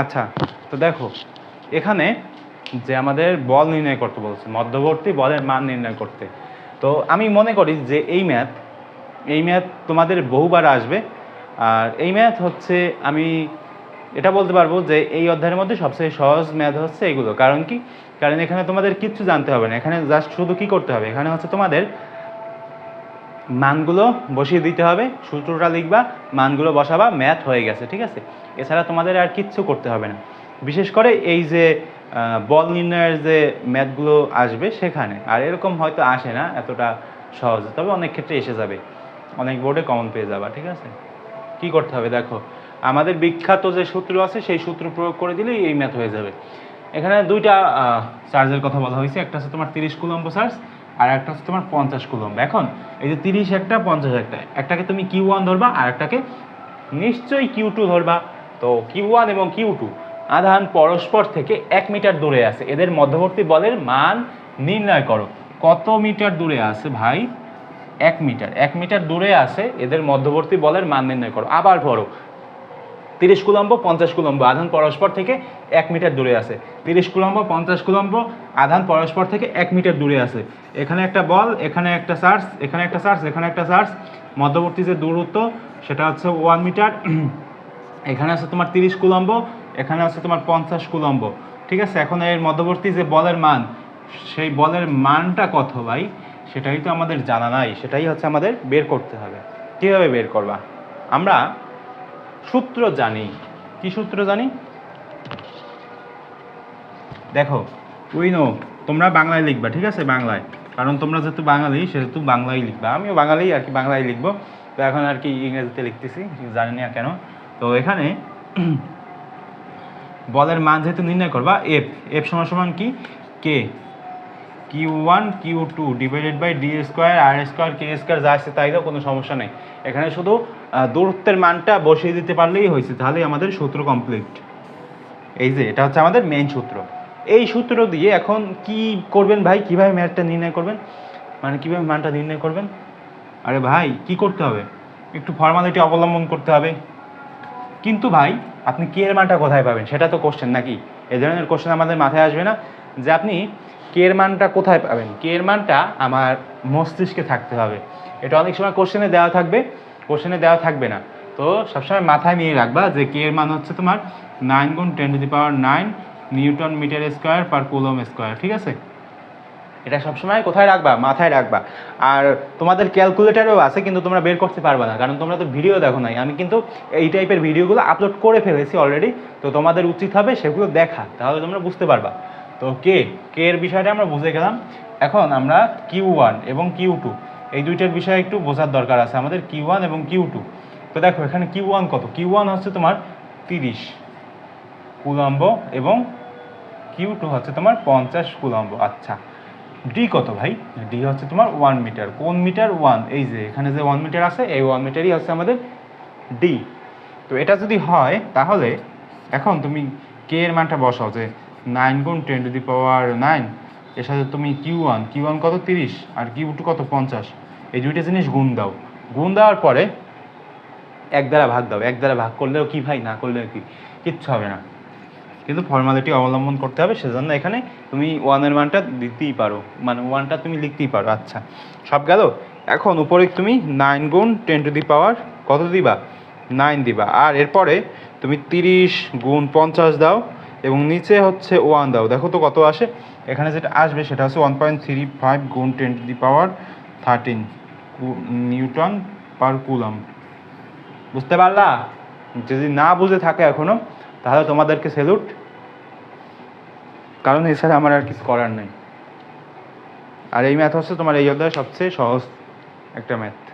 আচ্ছা তো দেখো, এখানে যে আমাদের বল নির্ণয় করতে বলছে, মধ্যবর্তী বলের মান নির্ণয় করতে। তো আমি মনে করি যে এই ম্যাথ এই ম্যাথ তোমাদের বহুবার আসবে। আর এই ম্যাথ হচ্ছে, আমি এটা বলতে পারব যে এই অধ্যায়ের মধ্যে সবচেয়ে সহজ ম্যাথ হচ্ছে এগুলো। কারণ কি? কারণ এখানে তোমাদের কিচ্ছু জানতে হবে না। এখানে জাস্ট শুধু কি করতে হবে? এখানে হচ্ছে তোমাদের মানগুলো বসিয়ে দিতে হবে। সূত্রটা লিখবা, মানগুলো বসাবা, ম্যাথ হয়ে গেছে, ঠিক আছে? এছাড়া তোমাদের আর কিচ্ছু করতে হবে না। বিশেষ করে এই যে বল নির্ণয়ের যে ম্যাথগুলো আসবে সেখানে। আর এরকম হয়তো আসে না, এতটা সহজে। তবে অনেক ক্ষেত্রে এসে যাবে। অনেক বোর্ডে কমন পেয়ে যাবা, ঠিক আছে? কি করতে হবে দেখো, আমাদের বিখ্যাত যে সূত্র আছে, সেই সূত্র প্রয়োগ করে দিলেই এই ম্যাথ হয়ে যাবে। এখানে দুইটা চার্জের কথা বলা হয়েছে। একটা হচ্ছে তোমার তিরিশ কুলম্ব চার্জ আর একটা হচ্ছে তোমার পঞ্চাশ কুলম্ব। এখন, এই যে তিরিশ একটা, পঞ্চাশ একটা, একটাকে তুমি কিউ ওয়ান ধরবা, আর একটাকে নিশ্চয়ই কিউ টু ধরবা। তো কিউ ওয়ান এবং কিউ টু? আধান পরস্পর থেকে এক মিটার দূরে আছে। এদের মধ্যবর্তী বলের মান নির্ণয় করো। কত মিটার দূরে আছে ভাই? এক মিটার। এক মিটার দূরে আছে, এদের মধ্যবর্তী বলের মান নির্ণয় করো। আবার পড়ো তিরিশ কুলম্ব, পঞ্চাশ কুলম্ব। আধান পরস্পর থেকে এক মিটার দূরে আছে। তিরিশ কুলম্ব, পঞ্চাশ কুলম্ব। আধান পরস্পর থেকে এক মিটার দূরে আছে। এখানে একটা বল, এখানে একটা চার্জ এখানে একটা চার্জ এখানে একটা চার্জ মধ্যবর্তী যে দূরত্ব, সেটা হচ্ছে ওয়ান মিটার। এখানে আছে তোমার তিরিশ কুলম্ব, এখানে আছে তোমার পঞ্চাশ কুলম্ব। ঠিক আছে? এখন এর মধ্যবর্তী যে বলের মান, সেই বলের মানটা কত ভাই? সেটাই তো আমাদের জানা নাই, সেটাই হচ্ছে আমাদের বের করতে হবে। কীভাবে বের করবা? আমরা সূত্র জানি। কি সূত্র জানি? দেখো উই নো তোমরা বাংলায় লিখবা, ঠিক আছে? বাংলায়। কারণ তোমরা যেহেতু বাঙালি, সেহেতু বাংলায় লিখবা। আমিও বাঙালি আর কি, বাংলায় লিখব। তো এখন আর কি ইংরেজিতে লিখতেছি, জানি না কেন। তো এখানে বলের মান যেহেতু নির্ণয় করবা এফ এফ সমান সমান কি? K Q one Q two divided by D square R square K square যা আছে তাই কোনো সমস্যা নেই। এখানে শুধু দূরত্বের মানটা বসিয়ে দিতে পারলেই হয়েছে, তাহলেই আমাদের সূত্র কমপ্লিট এই যে, এটা হচ্ছে আমাদের মেইন সূত্র। এই সূত্র দিয়ে এখন কি করবেন ভাই? কীভাবে ম্যাথটা নির্ণয় করবেন? মানে কীভাবে মানটা নির্ণয় করবেন? আরে ভাই, কি করতে হবে? একটু ফর্মালিটি অবলম্বন করতে হবে। কিন্তু ভাই, আপনি কে এর মানটা কোথায় পাবেন? সেটা তো কোশ্চেন নাকি? এ ধরনের কোশ্চেন আমাদের মাথায় আসবে না যে আপনি কে এর মানটা কোথায় পাবেন? কে এর মানটা আমার মস্তিষ্কে থাকতে হবে। এটা অনেক সময় কোশ্চেনে দেওয়া থাকবে কোশ্চেনে দেওয়া থাকবে না। তো সবসময় মাথায় নিয়ে রাখবা যে কে এর মান হচ্ছে তোমার নাইন গুণ ten to the power nine newton metre square per coulomb square ঠিক আছে? এটা সবসময় কোথায় রাখবা? মাথায় রাখবা। আর তোমাদের ক্যালকুলেটারও আছে, কিন্তু তোমরা বের করতে পারবে না। কারণ তোমরা তো ভিডিও দেখো নাই। আমি কিন্তু এই টাইপের ভিডিওগুলো আপলোড করে ফেলেছি অলরেডি তো তোমাদের উচিত হবে সেগুলো দেখা। তাহলে তোমরা বুঝতে পারবা। তো কে? কে এর বিষয়টা আমরা বুঝে গেলাম। এখন আমরা কিউ ওয়ান এবং কিউ টু এই দুইটার বিষয়ে একটু বোঝার দরকার আছে আমাদের কিউ ওয়ান এবং কিউ টু তো দেখো, এখানে কিউ ওয়ান কত? কিউ ওয়ান হচ্ছে তোমার তিরিশ কুলম্ব এবং কিউ টু হচ্ছে তোমার পঞ্চাশ কুলম্ব। আচ্ছা। ডি কত ভাই? ডি হচ্ছে তোমার ওয়ান মিটার কোন মিটার ওয়ান এই যে, এখানে যে ওয়ান মিটার আছে, এই ওয়ান মিটারই হচ্ছে আমাদের ডি তো এটা যদি হয়, তাহলে এখন তুমি কে এর মানটা বসাও যে নাইন গুণ ten to the power nine এর সাথে তুমি কিউ ওয়ান কিউ ওয়ান কত? তিরিশ। আর কিউ টু কত? পঞ্চাশ। এই দুইটা জিনিস গুণ দাও। গুণ দেওয়ার পরে এক দ্বারা ভাগ দাও। এক দ্বারা ভাগ করলেও কি ভাই? না করলেও কি? কিচ্ছু হবে না। কিন্তু ফর্মালিটি অবলম্বন করতে হবে, সেজন্য এখানে তুমি ওয়ানের মানটা দিতেই পারো। মানে ওয়ানটা তুমি লিখতেই পারো আচ্ছা। সব গেল? এখন উপরে তুমি নাইন গুণ টেন টু দি পাওয়ার কত দিবা? নাইন দিবা। আর এরপরে তুমি তিরিশ গুণ পঞ্চাশ দাও এবং নিচে হচ্ছে ওয়ান দাও। দেখো তো কত আসে? এখানে যেটা আসবে সেটা হচ্ছে ওয়ান পয়েন্ট থ্রি ফাইভ গুণ ten to the power thirteen newton per coulomb বুঝতে পারলা? যদি না বুঝে থাকে এখনও, তাহলে তোমাদেরকে সেলুট কারণ এছাড়া আমার আর কিছু করার নেই। আর এই ম্যাথ হচ্ছে তোমার এই অধ্যায় সবচেয়ে সহজ একটা ম্যাথ